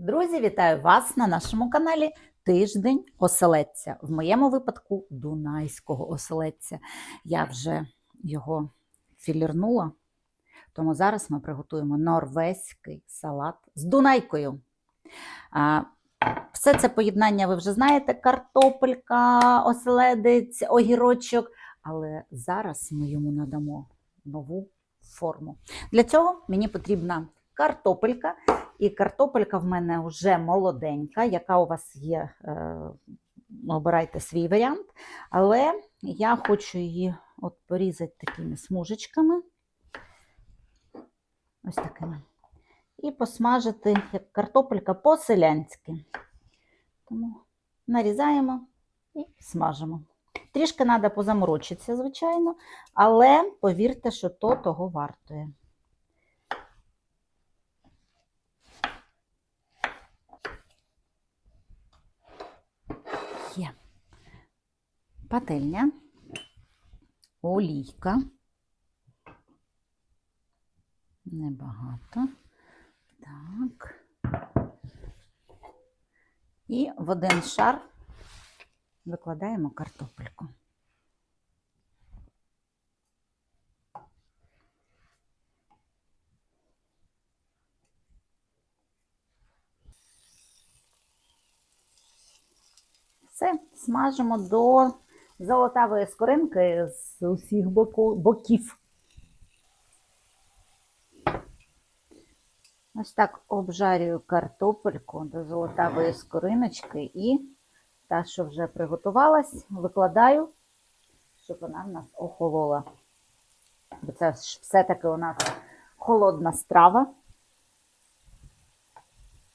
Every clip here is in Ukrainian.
Друзі, вітаю вас на нашому каналі Тиждень оселедця. В моєму випадку Дунайського оселедця. Я вже його філірнула, тому зараз ми приготуємо норвезький салат з Дунайкою. Все це поєднання ви вже знаєте: картопелька, оселедець, огірочок. Але зараз ми йому надамо нову форму. Для цього мені потрібна картопелька. І картопелька в мене вже молоденька, яка у вас є, е, обирайте свій варіант. Але я хочу її от порізати такими смужечками. Ось такими. І посмажити, як картопелька по-селянськи. Тому нарізаємо і смажимо. Трішки треба позаморочитися, звичайно, але повірте, що то того вартує. Є пательня, олійка. Небагато. Так. І в один шар викладаємо картопельку. Все, смажимо до золотавої скоринки з усіх боку- боків. Ось так обжарюю картопельку до золотавої скориночки і та, що вже приготувалась, викладаю, щоб вона в нас охолола. Бо це ж все-таки у нас холодна страва.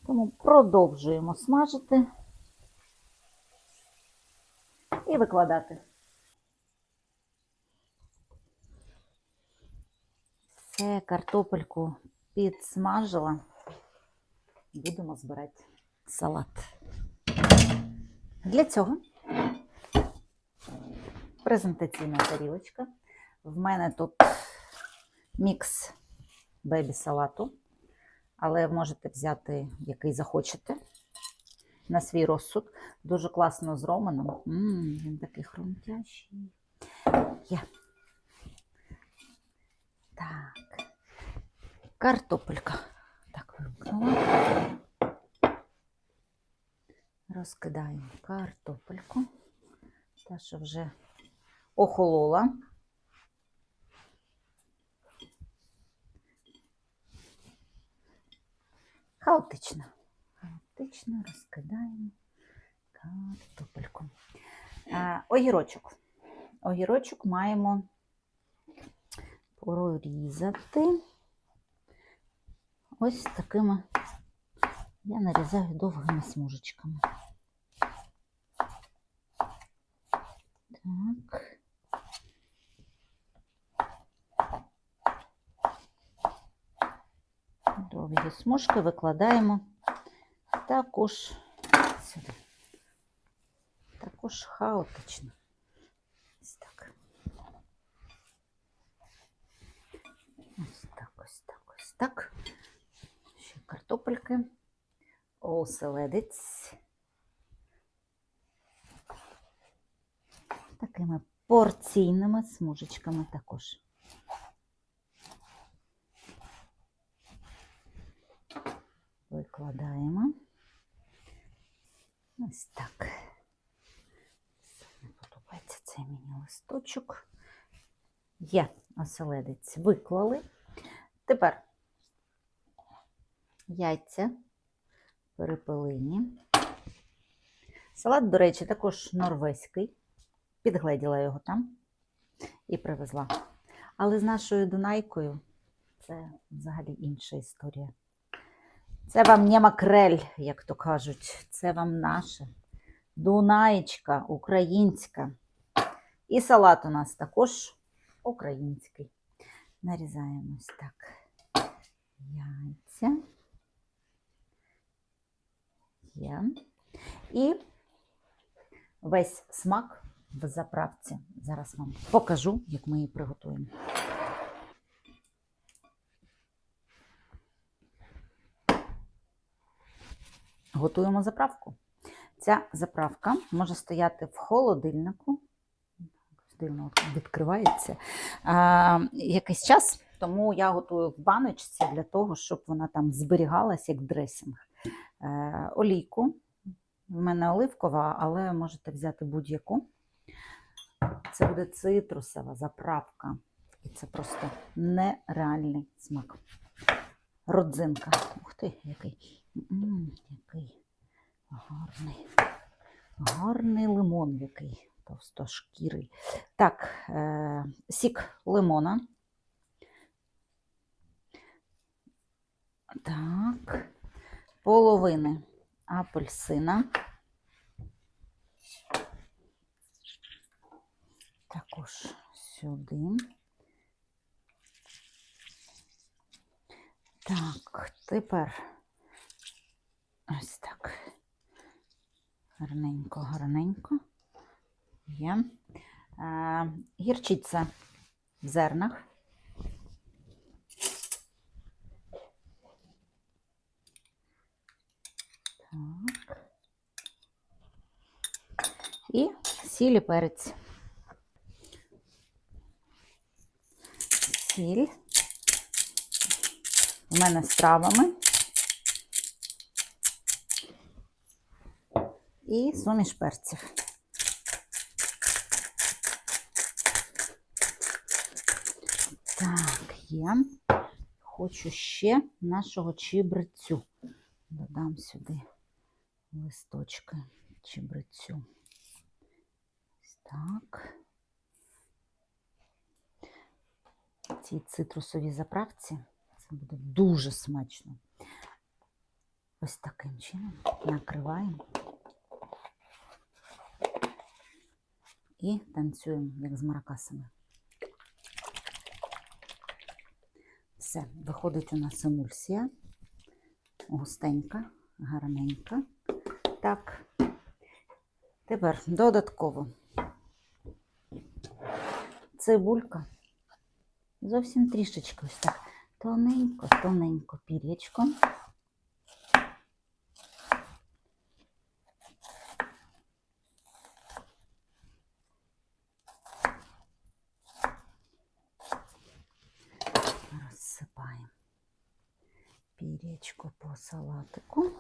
Тому продовжуємо смажити і викладати. Все, картопельку підсмажила. Будемо збирати салат. Для цього презентаційна тарілочка. В мене тут мікс бебі-салату, але можете взяти який захочете на свій розсуд. Дуже класно з романом. М, він такий хрумтящий. Є. Так. Картопелька. Так, вимкнула. Розкидаємо картопельку. Та, що вже охолола. Хаотично. Хаотично розкидаємо картопельку. А, огірочок. Огірочок маємо прорізати ось такими. Я нарізаю довгими смужечками. Так. Довгі смужки викладаємо також сюди. Також хаотично. Ось так. Ось так, ось так, ось так. Ще картопельки. Оселедець. Такими порційними смужечками також. Викладаємо. Ось так. Не подобається цей мені листочок. Є оселедець. Виклали. Тепер яйця перепелині. Салат, до речі, також норвезький. Підгледіла його там і привезла. Але з нашою Дунайкою це взагалі інша історія. Це вам не макрель, як то кажуть, це вам наше. Дунаєчка українська. І салат у нас також український. Нарізаємо ось так яйця. Є. І весь смак в заправці. Зараз вам покажу, як ми її приготуємо. Готуємо заправку. Ця заправка може стояти в холодильнику. Дивно відкривається а, якийсь час, тому я готую в баночці для того, щоб вона там зберігалась як дресінг. Е, олійку. В мене оливкова, але можете взяти будь-яку. Це буде цитрусова заправка. І це просто нереальний смак. Родзинка. Ух ти, який. М, який гарний. Гарний лимон який товстошкірий. Так, е, сік лимона. Так, половини апельсина. Також сюди. Так, тепер ось так. Гарненько, гарненько. Є. Е, гірчиця в зернах. Так. І сіль і перець. Сіль. У мене з травами. І суміш перців. Так, є. Хочу ще нашого чебрецю. Додам сюди листочки чебрецю. Ось так. Цій цитрусовій заправці це буде дуже смачно. Ось таким чином накриваємо і танцюємо, як з маракасами. Все, виходить у нас емульсія. Густенька, гарненька. Так, тепер додатково цибулька. Зовсім трішечки ось так. Тоненько, тоненько пір'ячко. Пір'ячко по салатику.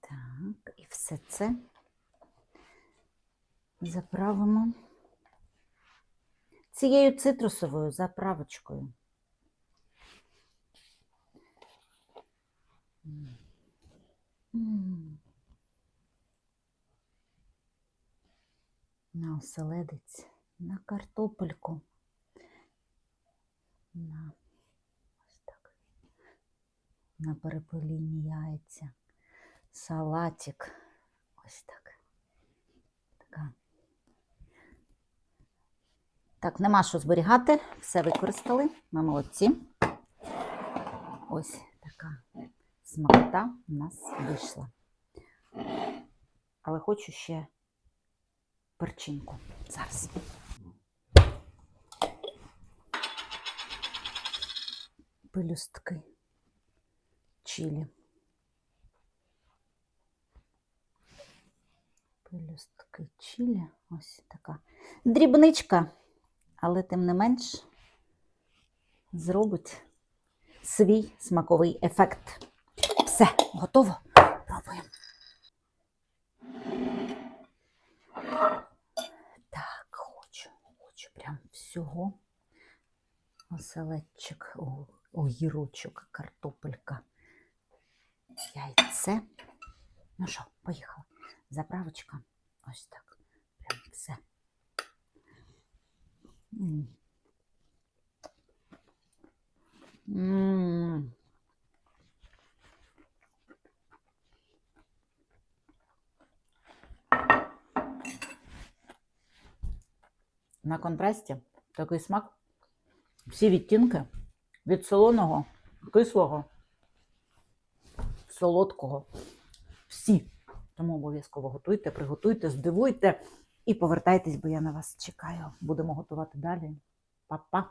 Так, і все це заправимо цією цитрусовою заправочкою. На оселедець, на картопельку, на ось так, на перепеліні яйця, салатик, ось так. Така. Так, нема що зберігати, все використали, ми молодці. Ось така смакота у нас вийшла. Але хочу ще перчинку зараз. Пелюстки чилі. Пелюстки чилі. Ось така дрібничка, але тим не менш зробить свій смаковий ефект. Все, готово. Пробуємо. Так, хочу, хочу прям всього. Оселедчик, огірочок, картопелька, яйце. Ну що, поїхали. Заправочка. Ось так. Прям все. М. М. На контрасті такий смак. Всі відтінки Від солоного, кислого, солодкого. Всі. Тому обов'язково готуйте, приготуйте, здивуйте і повертайтесь, бо я на вас чекаю. Будемо готувати далі. Па-па!